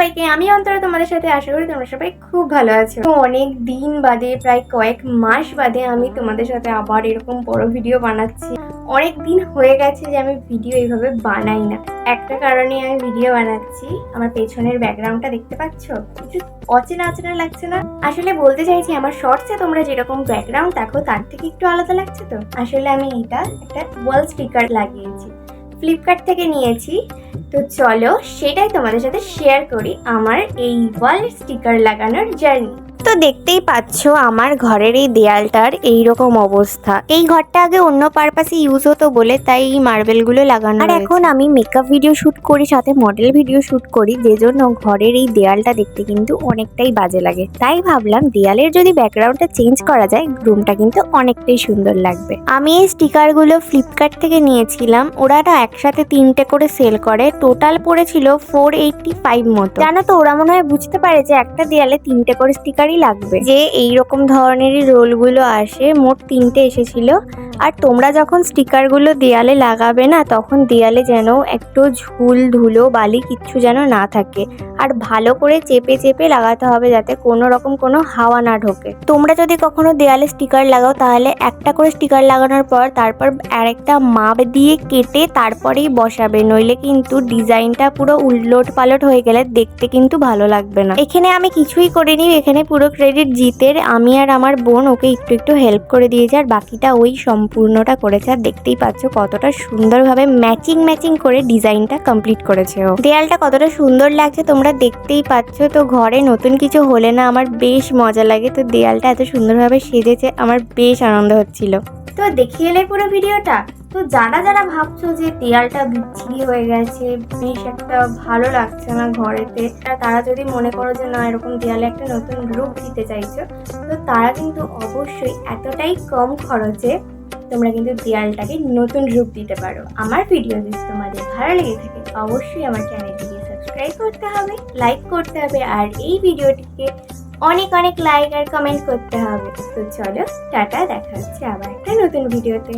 থেকে আমি অন্তরা তোমাদের সাথে আশা করি তোমরা সবাই খুব ভালো আছো। অনেক দিন বাদে, প্রায় কয়েক মাস বাদে আমি তোমাদের সাথে আবার এরকম বড় ভিডিও বানাচ্ছি। অনেক দিন হয়ে গেছে যে আমি ভিডিও এইভাবে বানাই না। একটা কারণে আমি ভিডিও বানাচ্ছি। আমার পেছনের ব্যাকগ্রাউন্ডটা দেখতে পাচ্ছ? কিছু অচেনা অচেনা লাগছে না? আসলে বলতে চাইছি, আমার শর্টসে তোমরা যেরকম ব্যাকগ্রাউন্ড দেখো, তার থেকে একটু আলাদা লাগছে তো? আসলে আমি এটা একটা ওয়াল স্পিকার লাগিয়েছি। ফ্লিপকার্ট থেকে নিয়েছি। তো চলো সেটাই তোমাদের সাথে শেয়ার করি আমার এই ওয়াল স্টিকার লাগানোর জার্নি তো দেখতেই পাচ্ছ আমার ঘরের এই দেয়ালটার এই রকম অবস্থা। এই ঘরটা আগে অন্য পারপাসে ইউজ হতো বলে তাই এই মার্বেলগুলো লাগানো আর এখন আমি মেকআপ ভিডিও শুট করি সাথে মডেল ভিডিও শুট করি যে জন্য ঘরের এই দেয়ালটা দেখতে কিন্তু অনেকটাই বাজে লাগে। তাই ভাবলাম দেয়ালের যদি ব্যাকগ্রাউন্ডটা চেঞ্জ করা যায় রুমটা কিন্তু অনেকটাই সুন্দর লাগবে। আমি এই স্টিকারগুলো ফ্লিপকার্ট থেকে নিয়েছিলাম। ওরা না একসাথে তিনটে করে সেল করে। টোটাল পড়েছিল ফোর এইটটি ফাইভ মতো। জানো তো ওরা মনে হয় বুঝতে পারে যে একটা দেয়ালে তিনটে করে স্টিকারই লাগবে। যে এই রকম ধরনেরই রোলগুলো আসে মোট তিনটে এসেছিল। আর তোমরা যখন স্টিকারগুলো দেয়ালে লাগাবে না, তখন দেয়ালে যেন একটু ঝুল, ধুলো, বালি কিচ্ছু যেন না থাকে। আর ভালো করে চেপে চেপে লাগাতে হবে যাতে কোনো রকম কোনো হাওয়া না ঢোকে। তোমরা যদি কখনো দেয়ালে স্টিকার লাগাও, তাহলে একটা করে স্টিকার লাগানোর পর তারপর আরেকটা মাপ দিয়ে কেটে তারপরেই বসাবে। নইলে কিন্তু ডিজাইনটা পুরো উলট পালট হয়ে গেলে দেখতে কিন্তু ভালো লাগবে না। এখানে আমি কিছুই করিনি, এখানে পুরো ক্রেডিট জিতের। আমি আর আমার বোন ওকে একটু একটু হেল্প করে দিয়েছে, আর বাকিটা ওই সম্পূর্ণটা করেছে আর দেখতেই পাচ্ছ কতটা সুন্দরভাবে ম্যাচিং ম্যাচিং করে ডিজাইনটা কমপ্লিট করেছে ও। দেয়ালটা কতটা সুন্দর লাগছে, তোমরা দেখতেই পাচ্ছ। তো ঘরে নতুন কিছু হলে না আমার বেশ মজা লাগে। তো দেয়ালটা এত সুন্দরভাবে সেজেছে, আমার বেশ আনন্দ হচ্ছিল। তো দেখিয়ে এলে পুরো ভিডিওটা? তো যারা যারা ভাবছ যে দেয়ালটা বিচ্ছিরি হয়ে গেছে, বেশ একটা ভালো লাগছে না ঘরেতে তারা যদি মনে করো যে না, এরকম দেয়ালে একটা নতুন রূপ দিতে চাইছো, তো তারা কিন্তু অবশ্যই এতটাই কম খরচে তোমরা কিন্তু দেয়ালটাকে নতুন রূপ দিতে পারো। আমার ভিডিও যদি তোমাদের ভালো লেগে থাকে, অবশ্যই আমার চ্যানেলটিকে সাবস্ক্রাইব করতে হবে লাইক করতে হবে, আর এই ভিডিওটিকে অনেক অনেক লাইক আর কমেন্ট করতে হবে। তো চলো, টাটা, দেখা হচ্ছে আবার একটা নতুন ভিডিওতে